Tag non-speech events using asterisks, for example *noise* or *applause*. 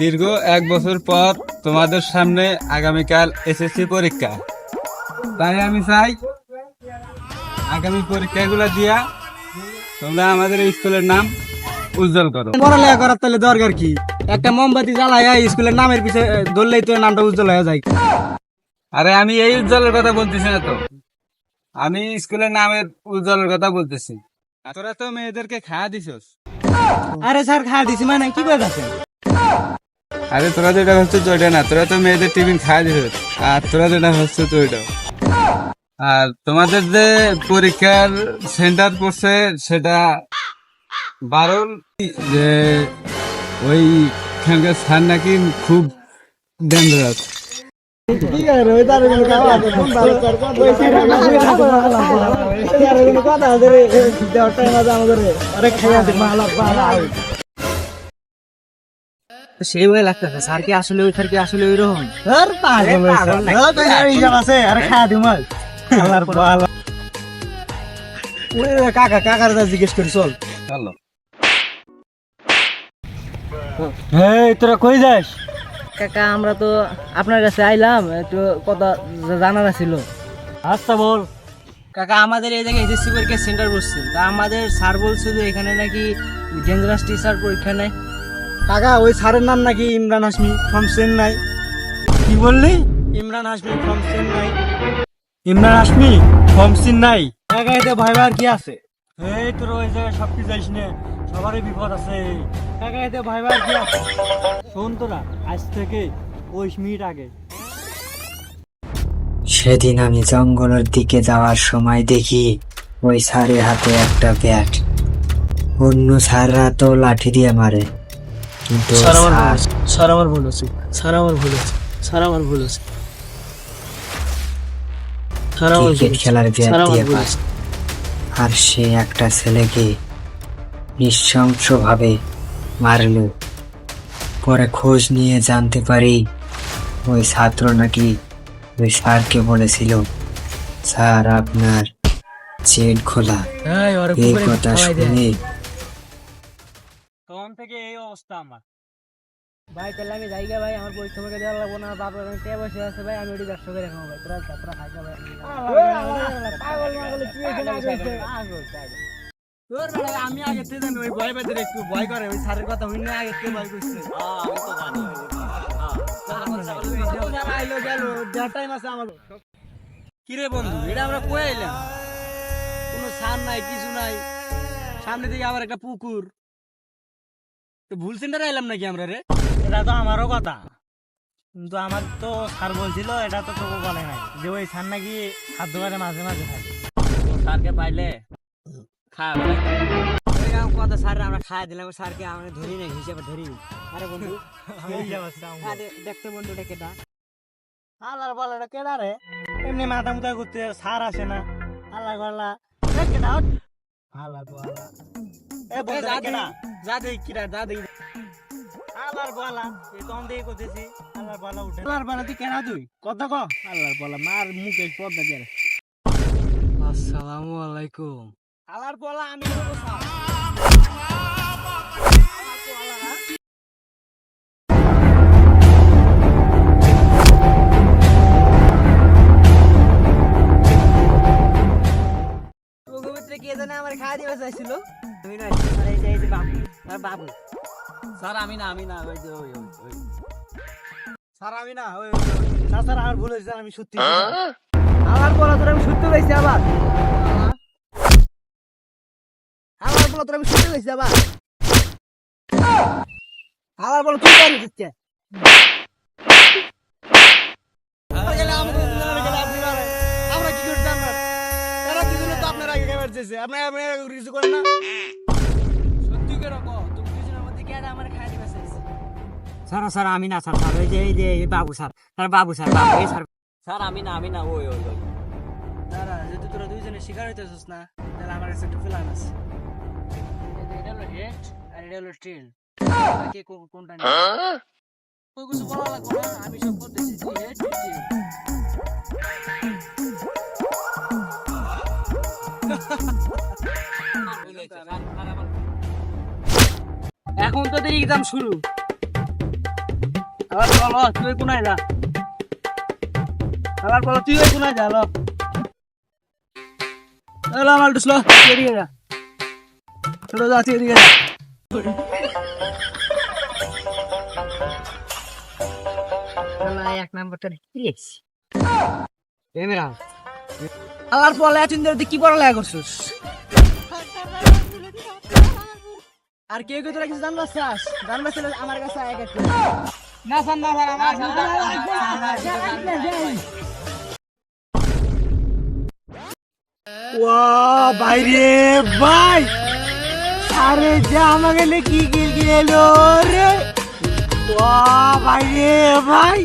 দীর্ঘ এক বছর পর তোমাদের সামনে আগামীকাল এসএসসি পরীক্ষা। তাই আমি চাই আগামী পরীক্ষাগুলো দিয়া তোমরা আমাদের স্কুলের নাম উজ্জ্বল করো। পড়ালেখা করার তাহলে দরকার কি? একটা মোমবাতি জ্বালাইয়া স্কুলের নামের পিছে ধরলেই তো নামটা উজ্জ্বল হয়ে যায়। আরে আমি এই উজ্জ্বলের কথা বলতেছি না তো। আমি স্কুলের নামের উজ্জ্বলের কথা বলতেছি। তোরা তো মেয়েদেরকে খাওয়া দিছস। আরে স্যার খাওয়া দিছি মানে কি আছেন আরে তোরা যেটা হচ্ছে তো না তোরা তো মেয়েদের টিফিন দিছস আর তোরা যেটা হচ্ছে ওইটা আর তোমাদের যে পরীক্ষার সেন্টার পড়ছে সেটা বারণ যে ওই খানকার স্থান নাকি খুব ডেঞ্জারাস মালা সেই বই লাগতেছে। স্যার কি আসলে ওই স্যার কি আসলে ওই রকম আর পাগল আছে আর হিসাব আছে আরে খাইয়া দিম আল্লাহর ভালো ওই কাকা কাকার যা জিজ্ঞেস করি চল। চলো এই তোরা কই যাস? কাকা আমরা তো আপনার কাছে আইলাম একটু কথা জানার ছিল আচ্ছা বল। কাকা আমাদের এই জায়গায় এসএসসি পরীক্ষা সেন্টার বসছে। তা আমাদের স্যার বলছে যে এখানে নাকি ডেঞ্জারাস টিচার পরীক্ষা নেয়। কাকা, ওই স্যারের নাম নাকি ইমরান হাসমি ফ্রম চেন্নাই কি বললি? ইমরান হাসমি ফ্রম চেন্নাই ইমরান হাসমি ফ্রম চেন্নাই কাকা, এতে ভয় ভাইয়ের কি আছে? এই তোর ওই জায়গায় সব কিছু যাইস না, সবারই বিপদ আছে। কাকা, এতে ভয় ভাইয়ের কি আছে? শোন তোরা, আজ থেকে পঁচিশ মিনিট আগে। সেদিন আমি জঙ্গলের দিকে যাওয়ার সময় দেখি ওই স্যারের হাতে একটা ব্যাট। অন্য স্যাররা তো লাঠি দিয়ে মারে। কিন্তু স্যার আমার ভুল হয়েছে স্যার আমার ভুল হয়েছে স্যার আমার ভুল স্যার আমার ভুল ক্রিকেট খেলার। আর সে একটা ছেলেকে নৃশংসভাবে মারল। পরে খোঁজ নিয়ে জানতে পারি ওই ছাত্র নাকি ওই স্যারকে বলেছিল স্যার আপনার চেট খোলা। এই, কথা শুনে থেকে এই অবস্থা আমার। ভাই তাহলে আমি যাইগা ভাই আমার পরীক্ষা দেওয়া লাগবো না বাপের আমি কে বসে আছে ভাই? আমি ওটি ব্যবসা করে রাখব ভাই তোরা তোরা খাইকা ভাই। পাগল মাগল কি? তোর আমি আগে থেকে জানি ওই ভয় একটু ভয় করে ওই স্যারের কথা হইনি আগে থেকে ভয় করছে। আমি তো জানি আইলো গেল দেড় টাইম আছে আমার কিরে বন্ধু এটা আমরা কয়ে এলাম কোনো সার নাই কিছু নাই। সামনে দিকে আবার একটা পুকুর। তো ভুল সেন্টারে এলাম নাকি আমরা রে? এটা তো আমারও কথা। কিন্তু আমার তো স্যার বলছিল এটা তো তোকে বলে নাই। যে ওই স্যার নাকি হাত ধোয়ারে মাঝে মাঝে থাকে। স্যারকে পাইলে খাওয়া কথা স্যার আমরা খাওয়া দিলাম। স্যারকে আমরা ধরি নাই হিসেবে ধরি। আরে বন্ধু *laughs* আরে দেখতে বন্ধু এটা কেটা আল্লাহর বলে কেডা রে? এমনি মাথা মুথা ঘুরতে স্যার আসে না। আল্লাহ গল্লা আল্লাহ আসসালামু আলাইকুম। আল্লাহর বলা আমি কে জানে আমার খাওয়া দিবে চাইছিল আমি না আর এই যে এই যে বাবু আর বাবু। স্যার আমি না আমি না ওই যে ওই ওই স্যার আমি না ওই স্যার স্যার আমার ভুল হয়েছে আমি সত্যি আমার বলা তোর আমি সত্যি হয়েছি আবার। আমার বলা তোর আমি সত্যি হয়েছি আবার। আমার বলা তুই পারি চেয়েছে আপনি আপনি কিছু করেন না। সত্যি করে কো তুমি দুজনের মধ্যে কে আমার খাওয়া দিবে স্যার স্যার আমি না স্যার স্যার ওই যে এই যে এই বাবু স্যার স্যার বাবু স্যার বাবু এই স্যার। স্যার আমি না আমি না ওই ওই ওই। দাঁড়া যদি তোরা দুইজনে শিকার হইতেছিস না তাহলে আমার কাছে একটা প্ল্যান আছে। এটা হলো হেড আর এটা হলো কে কোনটা নিয়ে ওই কিছু বলা লাগবে না আমি সব করতেছি হেড এখন তোদের এক্সাম শুরু। আবার বলো তুই কোনায় যা? আবার বলো তুই কোনায় যা লো। এলো আমার ডুসলো এদিকে যা। ছোট যা এদিকে যা। এক নাম্বারটা ক্যামেরা আবার পড়া তুই তুই কি পড়ালেখা করছিস আর কেউ কেউ তোরা কিছু জানবার চাস জানবার চাইলে আমার কাছে আয় একটা না স্যার না স্যার আমার বাইরে ভাই আরে যা আমাকে কি গিল গেল রে ও বাইরে ভাই